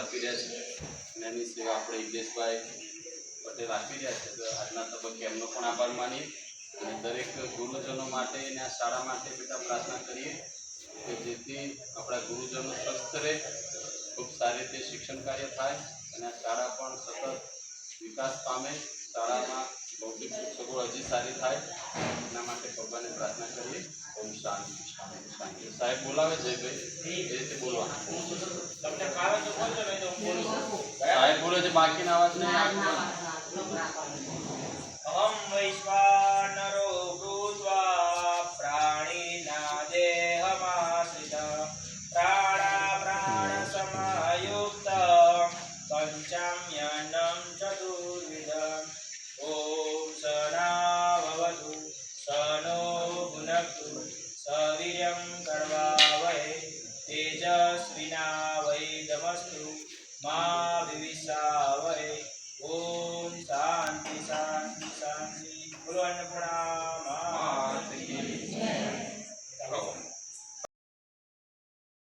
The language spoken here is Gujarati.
આપી રહ્યા છે. એની સેવા આપણે હિતેશભાઈ પટેલ આપી રહ્યા છે. તો આજના તબક્કે એમનો પણ આભાર માની અને દરેક ગુરુજનો માટે અને આ શાળા માટે બેટા પ્રાર્થના કરીએ કે જેથી આપણા ગુરુજનો સ્વસ્થ રહે, ખૂબ સારી રીતે શિક્ષણ કાર્ય થાય અને આ શાળા પણ સતત વિકાસ પામે. શાળામાં ભૌતિક સગવડ હજી સારી થાય. એના માટે ભગવાનને પ્રાર્થના કરીએ. ઓમ શાંતિ શાંતિ શાંતિ. સાહેબ બોલાવે છે ભાઈ? એ રીતે બોલવાનું તમને ફાવે તો બોલજો નહીં તો હું બોલું છું. ભૂલો છે બાકી ના વાત નહીં અહમ વૈશ્વાનરો ભૂત્વા પ્રાણીના દેહમાશ્રિત. પ્રાણા પ્રાણ સમાયુક્ત. પંચામ્યન્નમ ચતુર્વિધ ઓમ સના સનો ભુનક્તુ સવીર્યં કરવા વહે. તેજસ્વિના વૈદમસ્તુ. મા બોલો અન્નપૂર્ણા